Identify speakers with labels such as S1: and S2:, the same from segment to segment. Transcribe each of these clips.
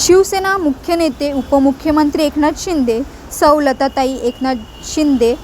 S1: शिवसेना मुख्य नेते उपमुख्यमंत्री एकनाथ शिंदे सौ लताताई एकनाथ शिंदे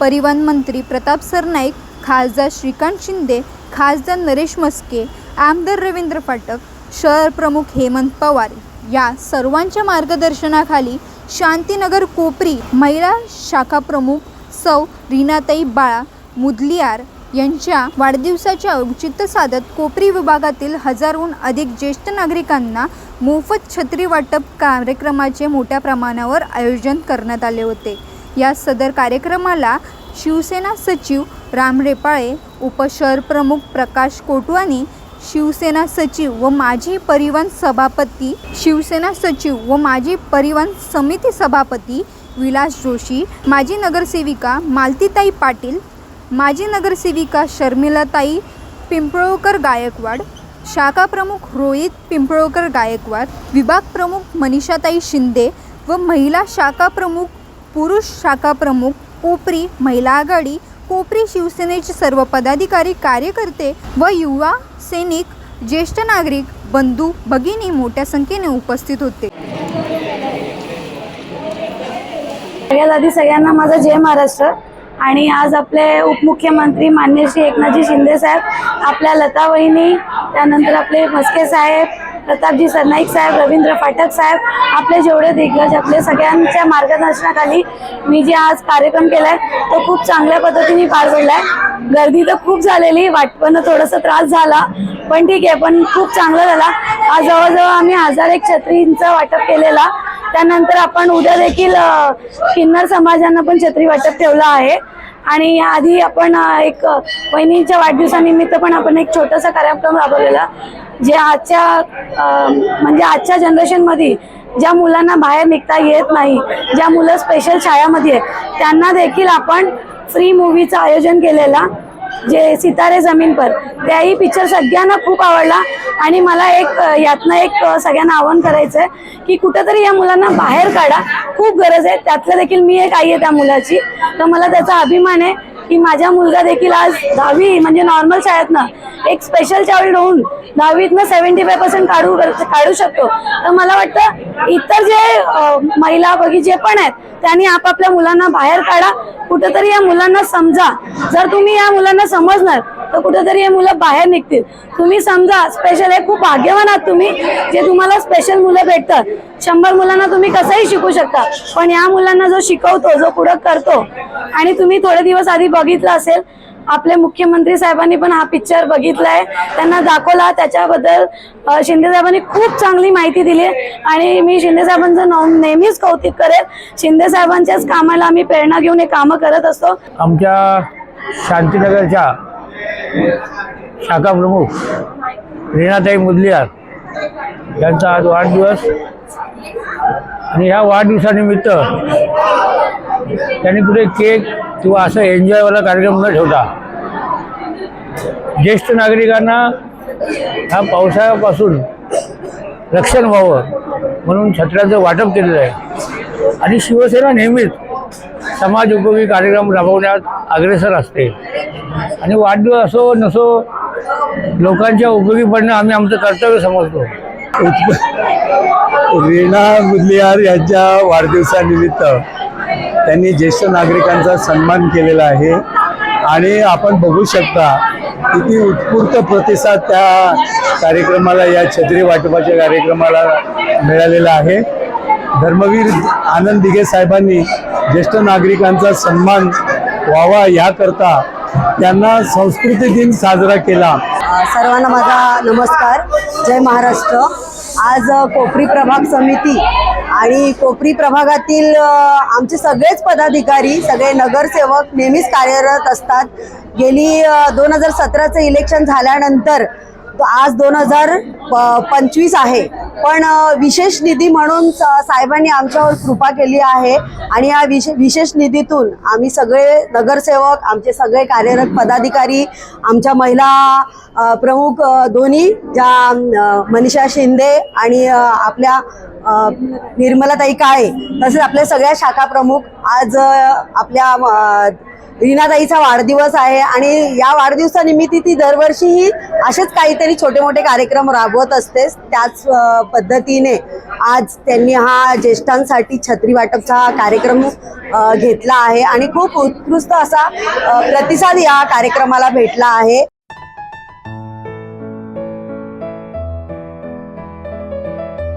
S1: परिवहन मंत्री प्रताप सरनाईक खासदार श्रीकांत शिंदे खासदार नरेश मस्के आमदार रवींद्र फाटक शहर प्रमुख हेमंत पवार या सर्वांच्या मार्गदर्शनाखाली शांतीनगर कोपरी महिला शाखा प्रमुख सौ रीनाताई बाळा मुदलियार यांच्या वाढदिवसाचे औचित्य साधत कोपरी विभागातील हजारहून अधिक ज्येष्ठ नागरिकांना मोफत छत्री वाटप कार्यक्रमाचे मोठ्या प्रमाणावर आयोजन करण्यात आले होते. या सदर कार्यक्रमाला शिवसेना सचिव राम रेपाळे उपशहर प्रमुख प्रकाश कोटवानी शिवसेना सचिव व माजी परिवहन सभापती शिवसेना सचिव व माजी परिवहन समिती सभापती विलास जोशी माजी नगरसेविका मालतीताई पाटील माजी नगरसेविका शर्मिलाताई पिंपळोकर गायकवाड शाखा प्रमुख रोहित पिंपळोकर गायकवाड विभाग प्रमुख मनीषाताई शिंदे व महिला शाखा प्रमुख पुरुष शाखा प्रमुख कोपरी महिला आघाडी कोपरी शिवसेनेचे सर्व पदाधिकारी कार्यकर्ते व युवा सैनिक ज्येष्ठ नागरिक बंधू भगिनी मोठ्या संख्येने उपस्थित होते.
S2: सगळ्यात आधी सगळ्यांना माझा जय महाराष्ट्र. आणि आज आपले उपमुख्यमंत्री मान्य श्री एकनाथजी शिंदे साहेब आपल्या लता वहिनी त्यानंतर आपले मस्के साहेब प्रतापजी सरनाईक साहेब रवींद्र फाटक साहेब आपले जेवढे दिग्गज आपले सगळ्यांच्या मार्गदर्शनाखाली मी जे आज कार्यक्रम केलाय तो खूप चांगल्या पद्धतीने पार पडलाय. गर्दी तर खूप झालेली वाटपणं थोडासा त्रास झाला पण ठीक आहे पण खूप चांगला झाला. आज जवळजवळ आम्ही हजार एक छत्रींचं वाटप केलेला. त्यानंतर आपण उद्या देखील किन्नर समाजांना पण छत्री वाटप ठेवलं आहे. आणि आधी आपण एक अ, वहिनीच्या वाढदिवसानिमित्त पण आपण एक छोटासा कार्यक्रम राबवलेला जे आजच्या म्हणजे आजच्या जनरेशनमध्ये ज्या मुलांना बाहेर निघता येत नाही ज्या मुलं स्पेशल शाळामध्ये आहेत त्यांना देखील आपण फ्री मूवीचं आयोजन केलेला जे सितारे जमीन पर त्याही पिक्चर सगळ्यांना खूप आवडला. आणि मला एक यातनं एक सगळ्यांना आवाहन करायचं आहे की कुठंतरी या मुलांना बाहेर काढा. खूप गरज आहे. त्यातलं देखील मी एक आई आहे त्या मुलाची. तर मला त्याचा अभिमान आहे. की माझा मुलगा देखील आज दहावी म्हणजे नॉर्मल शाळेतनं एक स्पेशल चाइल्ड होऊन दहावीतनं सेव्हन्टी फाय पर्सेंट काढू काढू शकतो. तर मला वाटतं इतर जे महिला बघी जे पण आहेत त्यांनी आपापल्या मुलांना बाहेर काढा. कुठंतरी या मुलांना समजा. जर तुम्ही या मुलांना समजणार तर कुठेतरी हे मुलं बाहेर निघतील. तुम्ही समजा स्पेशल हे खूप भाग्यवान आहात तुम्ही जे तुम्हाला स्पेशल मुलं भेटतात. शंभर मुलांना तुम्ही कसंही शिकू शकता पण या मुलांना जो शिकवतो जो पुढं करतो आणि तुम्ही थोडे दिवस आधी बघितलं असेल आपले मुख्यमंत्री साहेबांनी पण हा पिक्चर बघितलाय. त्यांना दाखवला त्याच्याबद्दल शिंदे साहेबांनी खूप चांगली माहिती दिली आणि मी शिंदे साहेबांचं नेहमीच कौतुक करेल. शिंदे साहेबांच्याच कामाला आम्ही प्रेरणा घेऊन हे कामं करत असतो.
S3: आमच्या शांतीनगरच्या शाखा प्रमुख रेणाताई मुदलियार यांचा आज वाढदिवस. आणि ह्या वाढदिवसानिमित्त त्यांनी कुठे केक किंवा असं एन्जॉयवाला कार्यक्रम न ठेवता ज्येष्ठ नागरिकांना ह्या पावसाळ्यापासून रक्षण व्हावं म्हणून छत्र्याचं वाटप केलेलं आहे. आणि शिवसेना नेहमीच समाज उपयोगी कार्यक्रम राबवण्यात अग्रेसर असते. आणि वाढदिवस असो नसो लोकांच्या उपयोगी पडणं आम्ही आमचं कर्तव्य समजतो.
S4: रीना मुदलियार यांच्या वाढदिवसानिमित्त त्यांनी ज्येष्ठ नागरिकांचा सन्मान केलेला आहे. आणि आपण बघू शकता किती उत्स्फूर्त प्रतिसाद त्या कार्यक्रमाला या छत्री वाटपाच्या कार्यक्रमाला मिळालेला आहे. धर्मवीर आनंद दिघे साहेबांनी ज्येष्ठ नागरिकांचा सन्मान व्हावा याकरता त्यांना संस्कृती दिन साजरा केला.
S5: सर्वांना माझा नमस्कार. जय महाराष्ट्र. आज कोपरी प्रभाग समिती आणि कोपरी प्रभागातील आमचे सगळेच पदाधिकारी सगळे नगरसेवक नेहमीच कार्यरत असतात. गेली दोन हजार सतराचं इलेक्शन झाल्यानंतर आज दोन हजार पंचवीस आहे. पण विशेष निधी म्हणून स- साहेबांनी आमच्यावर कृपा केली आहे आणि या विशे विशेष निधीतून आम्ही सगळे नगरसेवक आमचे सगळे कार्यरत पदाधिकारी आमच्या महिला प्रमुख दोन्ही ज्या मनीषा शिंदे आणि आपल्या निर्मलाताई काळे तसेच आपल्या सगळ्या शाखा प्रमुख आज आपल्या रीनाताईचा वाढदिवस आहे आणि या वाढदिवसानिमित्त ती दरवर्षीही असेच काहीतरी छोटे मोठे कार्यक्रम राबवत असते. त्याच पद्धतीने आज त्यांनी हा ज्येष्ठांसाठी छत्री वाटपचा कार्यक्रम घेतला आहे. आणि खूप उत्कृष्ट असा प्रतिसाद या कार्यक्रमाला भेटला आहे.